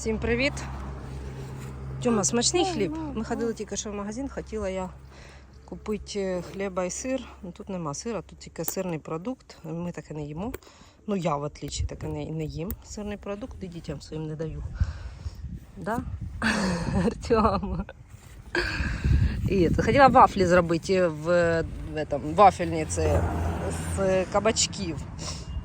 Всім привіт! Тьома, смачний хліб. Ми ходили тільки що в магазин, хотіла я купити е, хліба і сир. Ну тут нема сира, тут тільки сирний продукт. Ми таке не їмо. Ну я в отличі таке не, не їм сирний продукт і дітям своїм не даю. Да? Артем. І хотіла вафлі зробити в, в этом, вафельниці з кабачків.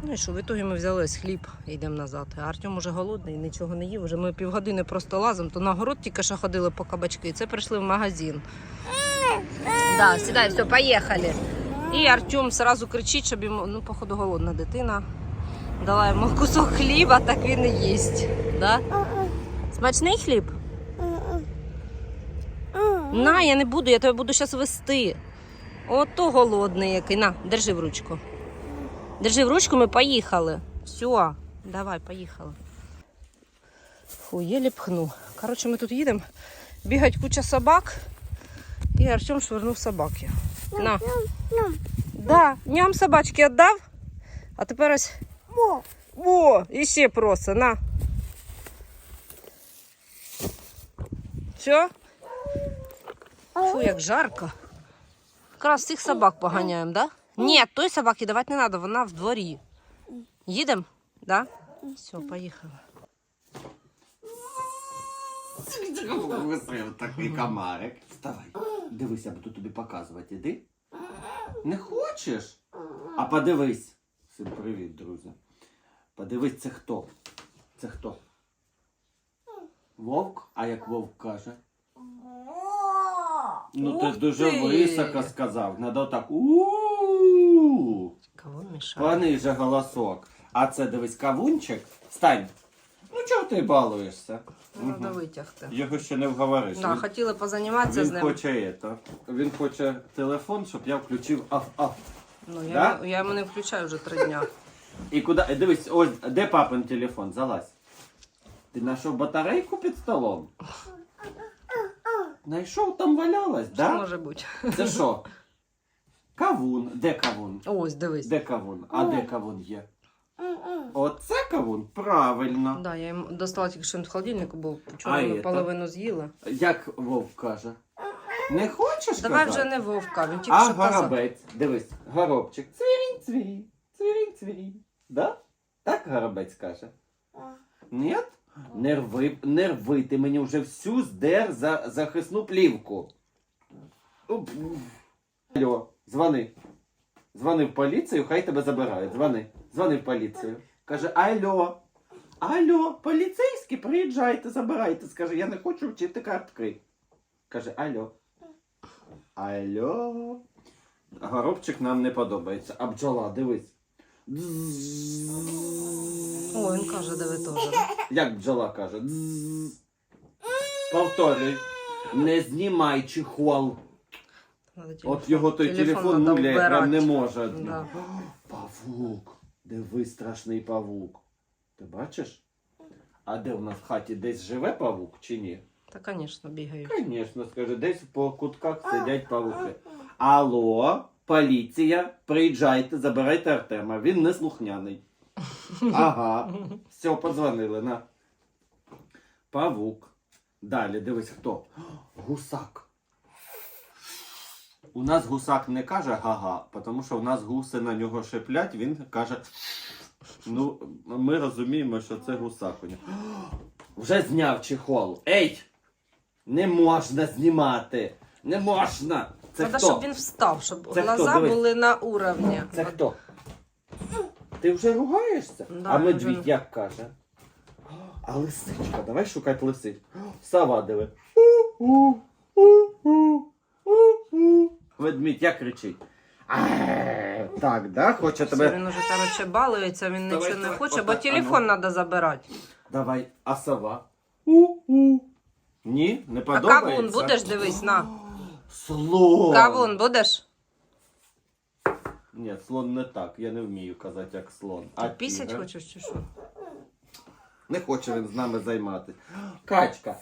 Ну і що, в ітогі ми взяли ось хліб і йдемо назад. Артем уже голодний, нічого не їв. Уже ми півгодини просто лазимо, то на город тільки що ходили по кабачки. Це прийшли в магазин. Да, сідай, все, поїхали. І Артем сразу кричить, щоб йому, ну, походу, голодна дитина. Дала йому кусок хліба, так він і їсть. Да? Смачний хліб? На, я не буду, я тебе буду зараз вести. Ото голодний який. На, держи в ручку. Держи в ручку, ми поїхали. Все, давай, поїхали. Фу, єлі пхну. Коротше, ми тут їдемо. Бігать куча собак. І Артем швирнув собаки. На. Да, ням собачки віддав. А тепер ось. О, і ще просто, на. Все? Фу, як жарко. Якраз всіх собак поганяємо, да? Ні, той собаки давати не треба, вона в дворі. Їдемо? Да? Все, поїхали. Висив такий комарик. Вставай. Дивись, я буду тобі показувати. Іди. Не хочеш? А подивись. Всім привіт, друзі. Подивись, це хто? Це хто? Вовк? А як вовк каже? Ну ти Ух дуже ти! високо сказав. Надо отак. у мішає? Пониже голосок. А це дивись кавунчик. Стань. Ну чого ти балуєшся? Треба витягти. Його ще не вговориш. Да, Він- хотіли позаніматися з Він ним. хоче это. Він хоче телефон, щоб я включив ав-ав. Ну, я, Да? я йому не включаю вже три дня. І куди. е, Дивись, ось де папин телефон? Залазь. Ти знайшов батарейку під столом? Знайшов, там валялась, Що да? може бути? Це що? Кавун. Де кавун? Ось, дивись. Де кавун? А де кавун є? Оце кавун? Правильно. Да, я йому достала тільки що в холодильнику був. Вчора А ми это? половину з'їла. Як вовк каже? Не хочеш Давай казати? вже не вовка, він тільки А що казав. горобець, дивись, горобчик. Цвірінь, цвірінь, цвірінь, цвірінь. Да? Так горобець каже? Ні? Не рви, не рви, ти мені вже всю здер за захисну плівку. Уп. Алло, дзвони. Дзвони в поліцію, хай тебе забирають. Дзвони. Дзвони в поліцію. Каже, алло. Алло, поліцейські, приїжджайте, забирайте. Скаже, я не хочу вчити картки. Каже, алло. Алло. Горобчик нам не подобається. А бджола, дивись. О, він каже, диви теж. Як бджола каже. Повторюй. Не знімай чехол. Надо телефон. От його той Телефон телефон надо нуляє, прям вбирати. не може. Да. Павук. Диви, страшний павук. Ти бачиш? А де в нас в хаті десь живе павук чи ні? Та, звісно, бігають. Звісно, скажи, десь по кутках сидять павуки. Алло, поліція, приїжджайте, забирайте Артема. Він не слухняний. Ага. Все, подзвонили на. Павук. Далі, дивись хто. Гусак. У нас гусак не каже га-га, тому що в нас гуси на нього шиплять, він каже. Ну, ми розуміємо, що це гусак у нього. Вже зняв чехол. Ей! Не можна знімати! Не можна! Це Треба, хто? щоб він встав, щоб Це хто? глаза Дивись. були на уровні. Це хто? Ти вже ругаєшся? Да, а вже. медвідь як каже? А лисичка, давай шукати лисиць. Сова диви. Ведмідь як кричить. «Ай!» Так, да? Хоче тебе. Він уже, короче, балується, він Давай, нічого не давай, хоче, бо отак, телефон треба забирати. Давай, а сова? У-у. Ні, не А подобається. кавун будеш, дивись, на. Слон. Кавун будеш? Ні, слон не так. Я не вмію казати, як слон. Ти пісять тігр? хочеш чи що? Не хоче він з нами займатися. Качка.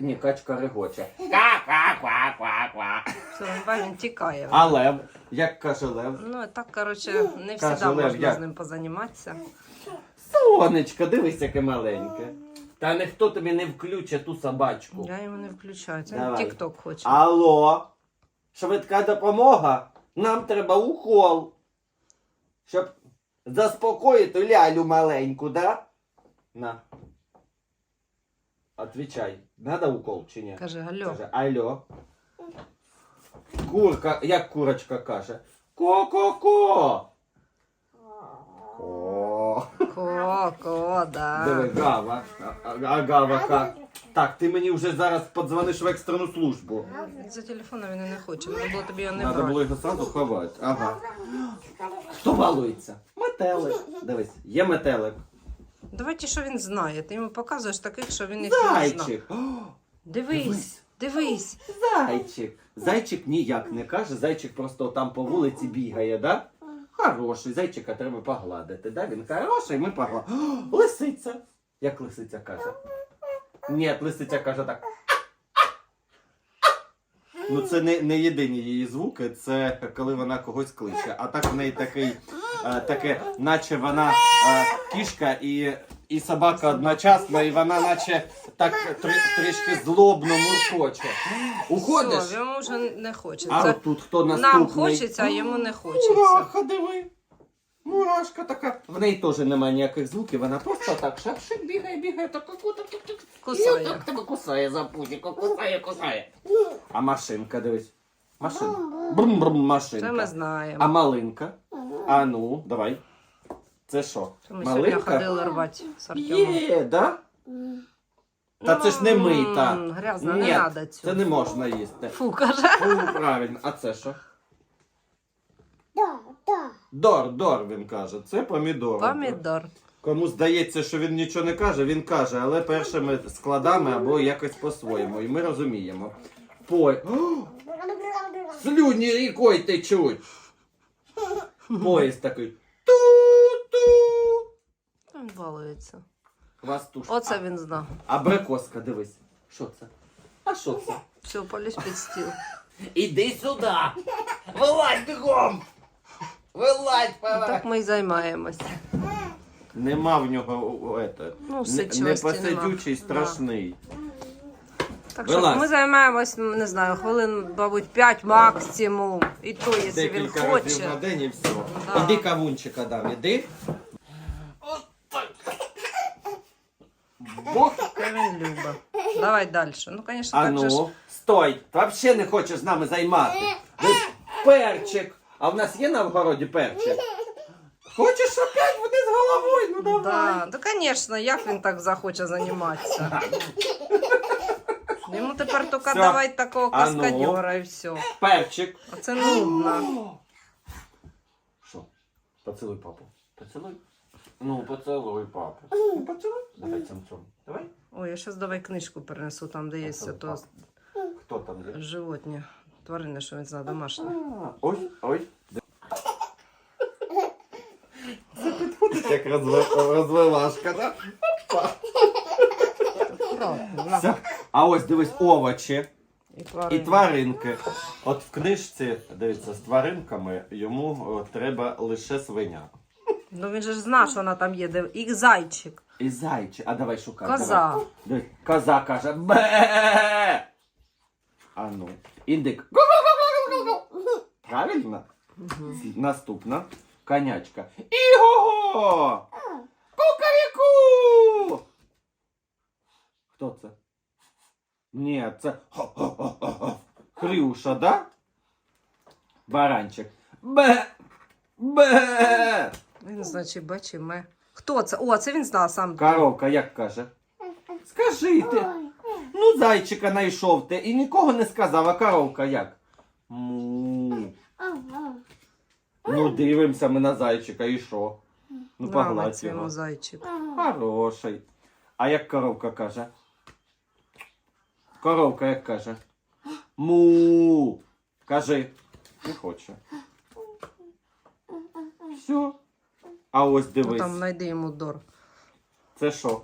Ні, качка регоче. Ка-ка-ка-ка-ка. Все, він, він тікає. А лев? Як каже лев? Ну, так, короче, не Каже, завжди Лев, можна як? з ним позаніматися. Сонечко, дивись, яке маленьке. Та ніхто тобі не включить ту собачку. Я його не включаю. Це Давай. тік-ток хоче. Алло, швидка допомога. Нам треба укол. Щоб заспокоїти лялю маленьку, да? На. Отвічай, надо укол чи ні? Каже, алло. Каже, алло. Курка, як курочка каже. Ко-ко-ко. Ко. Ко, ко, да. Диви, гава. А, гава ка. Так, ти мені вже зараз подзвониш в екстрену службу. За телефоном він і не хоче. Треба було тобі його не Надо брати. було його сразу ховати. Ага. Хто балується? Метелик. Дивись, є метелик. Давай ті, що він знає. Ти йому показуєш таких, що він їх не знає. Зайчик. О, Дивись, дивись. Зайчик. Зайчик ніяк не каже, зайчик просто там по вулиці бігає, да? Хороший, зайчика треба погладити, да? Він хороший, ми погладимо. Лисиця. Як лисиця каже? Ні, лисиця каже так. Ну, це не, не єдині її звуки, це коли вона когось кличе. А так в неї такий, е, таке, наче вона е, кішка і, і собака одночасно, і вона наче так трі, трішки злобно муркоче. Уходиш? Все, йому вже не хочеться. А от тут хто наступний? Нам хочеться, а йому не хочеться. Мураха, диви. Мурашка така. В неї теж немає ніяких звуків, вона просто так шапшик бігає, бігає, так так так так так. Кусає. І отак тебе кусає за пузіко, кусає, кусає. А машинка, дивись. Машинка. Брум-брум, Це ми знаємо. А малинка? А ну, давай. Це що? Це ми сьогодні Малинка? ходили рвати з Артемом. Є, да? Та це ж не Ну, мита. м, Грязно, Ні, не треба цю. Це не можна їсти. Фу, каже. Фу, правильно. А це що? Дор, дор, він каже. Це помідор. Помідор. Кому здається, що він нічого не каже, він каже, але першими складами або якось по-своєму. І ми розуміємо. Пой. О, слюні рікою течуть. Поїзд такий. Ту-ту. Він балується. Хвастушка. Оце він знав. Абрикоска, дивись. Що це? А що це? Все, поліз під стіл. Іди сюди! Вилазь бігом! Вилазь, Так ми й займаємося. Нема в нього ете, Ну, не, непосидючий, нема. страшний. Так що Вилазь. ми займаємось, не знаю, хвилин, мабуть, 5 максимум. І то, якщо він Декілька разів хоче. на день і все. Да. Іди кавунчика дам, іди. Бог. Це він. Давай далі. Ну, звісно, А так же ж. ну, стой! Ти взагалі не хочеш з нами займати. Десь перчик. А в нас є на вгороді перчик? Хочеш опять вони з головою? Ну давай. Да, да, звісно, як він так захоче займатися. Йому тепер тільки Всё. давай такого А ну. каскадьора і все. Перчик. А це нудно. Що? Поцілуй папу. Поцілуй. Ну, поцілуй папу. Ну, поцілуй. Давай цьом-цьом. Давай. Ой, я зараз давай книжку перенесу, там, де є Поцілуй то папу. Хто там є? животні. Тварини, що він знає, домашні. А, Ой, ой. Це підходить як розве- розвивашка, да? Аккуратно, Все. на. А ось дивись, овочі І і тваринки. От в книжці, дивіться, з тваринками йому о, треба лише свиня. Ну він же ж знає, що вона там є, де і зайчик, І зайчик. А давай шукай. коза. Давай. Дивись, Коза каже бе. А ну. Індик. Гу-гу-гу-гу-гу-гу. Правильно? Наступна. Конячка. Іго! Кукаріку! Хто це? Ні, це. Хрюша, да? Баранчик. Бе! Бе! Він, значить, бачить ме. Хто це? О, це він знав сам. Коровка як каже? Скажи ти. Ну, зайчика знайшов ти і нікого не сказав, а коровка як? Му. Ну, дивимося ми на зайчика і що? Ну, погладь його. зайчик. Хороший. А як коровка каже? Коровка як каже? Му. Кажи. Не хоче. Все. А ось Ну дивись. там знайди йому дор. Це що?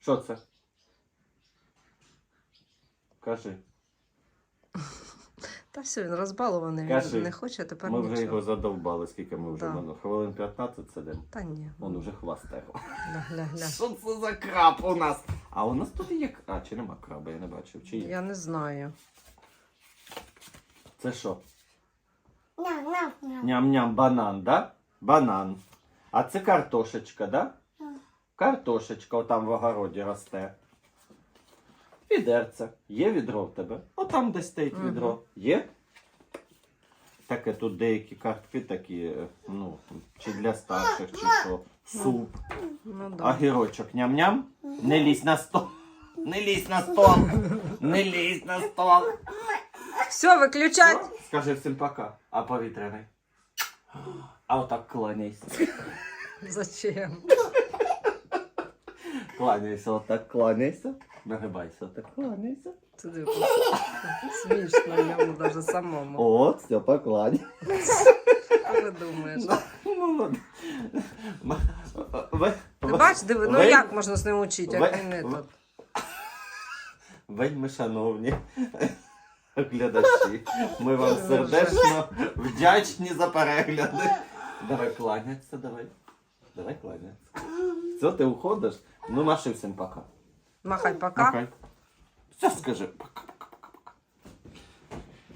Що це? Кажи. Та все, він розбалований, Кажи. він не хоче, а тепер Ми вже його задовбали, скільки ми вже Да. воно. Хвилин 15 сидимо. Та ні. Вон уже хвастає. Гля, гля, гля. Що це за краб у нас? А у нас тут є. А, чи нема краба, я не бачив. Чи є? Я не знаю. Це що? Ням, ням, ням. Ням-ням, банан, да? Банан. А це картошечка, да? Картошечка отам в огороді росте. Відерце. Є відро в тебе? Отам де стоїть Мгм. відро. Є? Таке тут деякі картки такі, е, ну, чи для старших, чи що. Суп. Ну да. Огірочок ням-ням. Не лізь на стол. Не лізь на стол. Не лізь на стол. Все, виключать. Скажи всім пока. А повітряний. А отак кланяйся. Зачем? Кланяйся, отак кланяйся. Нагибайся, отак кланяйся. Це. Смішно йому даже самому. От, все, поклань. Що ви думаєш? Ну, ви, Ти бач, диви, ну ви- як можна з ним учити, як ви- він не ви- тут. Вельми шановні глядачі, ми вам сердечно вдячні за перегляди. Давай кланяться, давай. Давай кланяться. Все, ты уходишь? Ну, маши всем пока. Махай пока. Махай. Все скажи. Пока.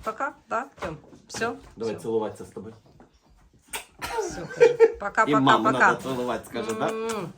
Пока, да? Тьом? Все? Давай все. целоваться с тобой. Все, кажи. Пока, І пока, маму пока. надо целовать, скажи? Да? М.